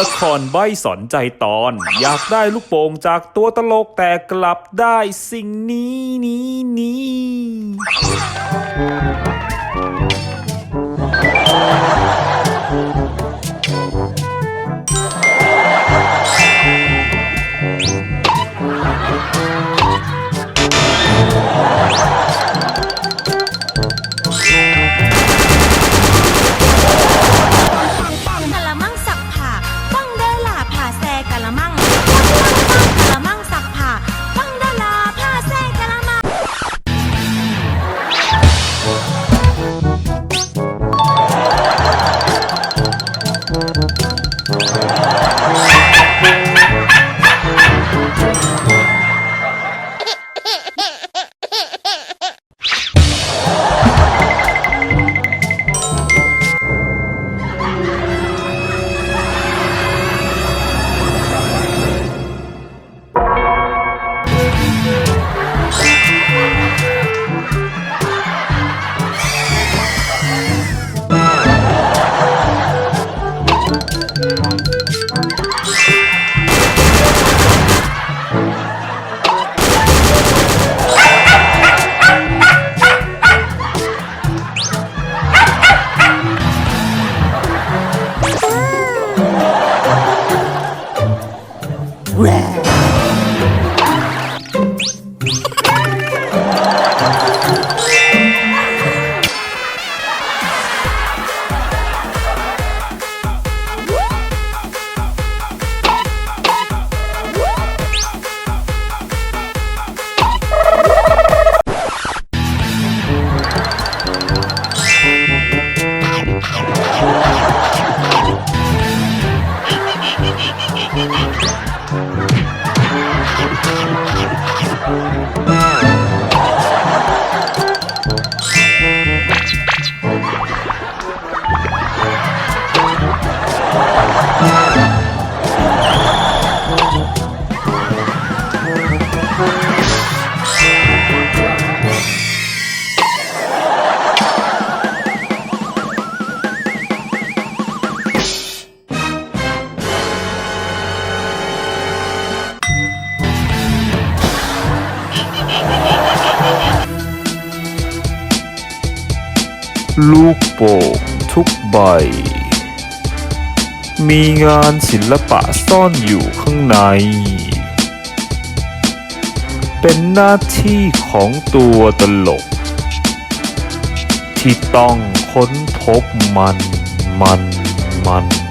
ละครใบสอนใจตอน อยากได้ลูกโป่งจากตัวตลกแต่กลับได้สิ่งนี้นี้นี้ Red. ลูกโป่งทุกใบ มีงานศิลปะซ่อนอยู่ข้างใน เป็นหน้าที่ของตัวตลก ที่ต้องค้นพบมันมันมัน